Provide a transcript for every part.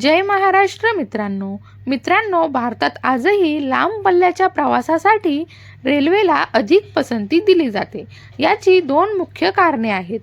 जय महाराष्ट्र मित्रांनो. मित्रांनो भारतात आजही लांब पल्ल्याच्या प्रवासासाठी रेल्वेला अधिक पसंती दिली जाते. याची दोन मुख्य कारणे आहेत.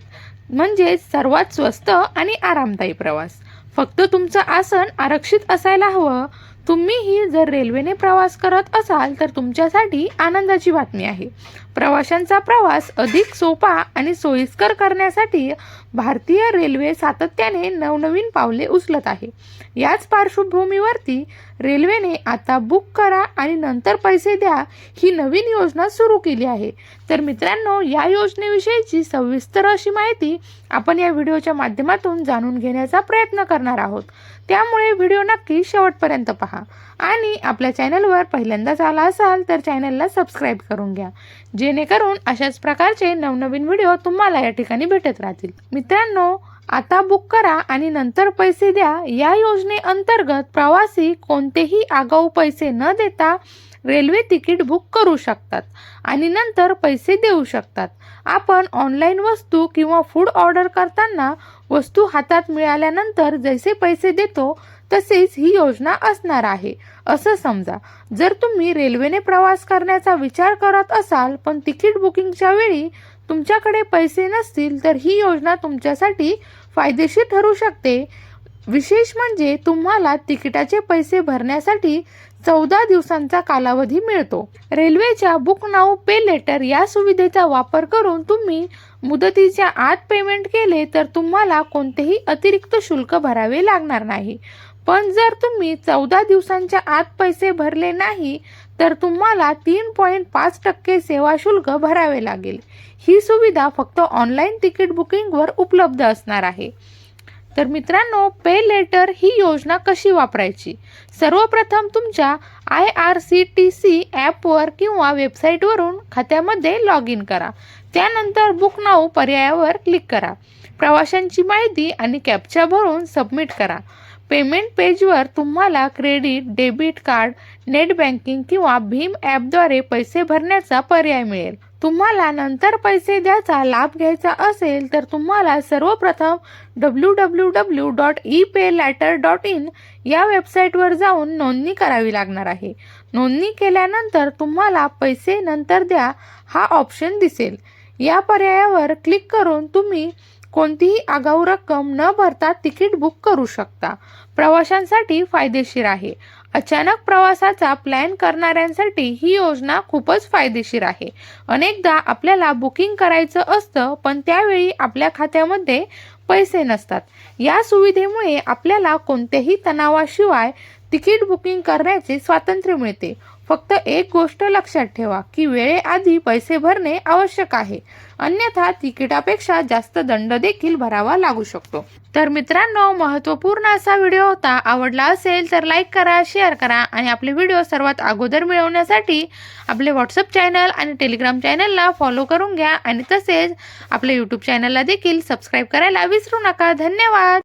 म्हणजेच सर्वात स्वस्त आणि आरामदायी प्रवास. फक्त तुमचं आसन आरक्षित असायला हवं. तुम्हीही जर रेल्वेने प्रवास करत असाल तर तुमच्यासाठी आनंदाची बातमी आहे. प्रवाशांचा प्रवास अधिक सोपा आणि सोयीस्कर करण्यासाठी भारतीय रेल्वे सातत्याने नवनवीन पावले उचलत आहे. याच पार्श्वभूमीवरती रेल्वेने आता बुक करा आणि नंतर पैसे द्या ही नवीन योजना सुरू केली आहे. तर मित्रांनो या योजनेविषयीची सविस्तर अशी माहिती आपण या व्हिडिओच्या माध्यमातून जाणून घेण्याचा प्रयत्न करणार आहोत. त्यामुळे व्हिडिओ नक्की शेवटपर्यंत पहा. आणि आपल्या चॅनलवर पहिल्यांदाच आला असाल तर चॅनलला सबस्क्राईब करून घ्या. जेणेकरून अशाच प्रकारचे नवनवीन व्हिडिओ तुम्हाला या ठिकाणी भेटत राहतील. मित्रांनो आता बुक करा आणि नंतर पैसे द्या. या योजनेअंतर्गत प्रवासी कोणतेही आगाऊ पैसे न देता रेल्वे तिकीट बुक करू शकतात आणि नंतर पैसे देऊ शकतात. आपण ऑनलाईन वस्तू किंवा फूड ऑर्डर करताना वस्तू हातात मिळाल्यानंतर जैसे पैसे देतो तसेच ही योजना असणार आहे. असं समजा जर तुम्ही रेल्वेने प्रवास करण्याचा विचार करत असाल पण तिकीट बुकिंगच्या वेळी तुमच्याकडे पैसे नसतील तर ही योजना तुमच्यासाठी फायदेशीर ठरू शकते. विशेष म्हणजे तुम्हाला तिकिटाचे पैसे भरण्यासाठी चौदा दिवसांचा कालावधी मिळतो. रेल्वेच्या बुक नाऊ पे लेटर या सुविधेचा वापर करून तुम्ही मुदतीच्या आत पेमेंट केले तर तुम्हाला कोणतेही अतिरिक्त शुल्क भरावे लागणार नाही. पण जर तुम्ही चौदा दिवसांच्या आत पैसे भरले नाही तर तुम्हाला तीन पॉईंट पाच टक्के सेवा शुल्क भरावे लागेल. ही सुविधा फक्त ऑनलाईन तिकीट बुकिंगवर उपलब्ध असणार आहे. तर मित्रांनो पे लेटर ही योजना कशी वापरायची? सर्वप्रथम तुमच्या I R C T C ॲपवर किंवा वेबसाईटवरून खात्यामध्ये लॉग इन करा. त्यानंतर बुक नाऊ पर्यायावर क्लिक करा. प्रवाशांची माहिती आणि कॅप्चा भरून सबमिट करा. पेमेंट पेजवर तुम्हाला credit debit card net banking किंवा भीम ॲपद्वारे पैसे भरण्याचा पर्याय मिळेल. तुम्हाला नंतर पैसे द्यायचा लाभ घ्यायचा असेल तर तुम्हाला सर्वप्रथम W W W dot e pay later dot in या वेबसाईटवर जाऊन नोंदणी करावी लागणार आहे. नोंदणी केल्यानंतर तुम्हाला पैसे नंतर द्या हा ऑप्शन दिसेल. या पर्यायावर क्लिक करून तुम्ही कोणतीही आगाऊ रक्कम न भरता तिकीट बुक करू शकता. प्रवाशांसाठी फायदेशीर आहे. अचानक प्रवासाचा प्लॅन करणाऱ्यांसाठी ही योजना खूपच फायदेशीर आहे. अनेकदा आपल्याला बुकिंग करायचं असतं पण त्यावेळी आपल्या खात्यामध्ये पैसे नसतात. या सुविधेमुळे आपल्याला कोणत्याही तणावाशिवाय तिकीट बुकिंग करण्याचे स्वातंत्र्य मिळते. फक्त एक गोष्ट लक्षात ठेवा की वेळेआधी पैसे भरणे आवश्यक आहे. अन्यथा तिकिटापेक्षा जास्त दंड देखील भरावा लागू शकतो. तर मित्रांनो महत्त्वपूर्ण असा व्हिडिओ होता. आवडला असेल तर लाईक करा शेअर करा आणि आपले व्हिडिओ सर्वात अगोदर मिळवण्यासाठी आपले व्हॉट्सअप चॅनल आणि टेलिग्राम चॅनलला फॉलो करून घ्या. आणि तसेच आपल्या यूट्यूब चॅनलला देखील सबस्क्राईब करायला विसरू नका. धन्यवाद!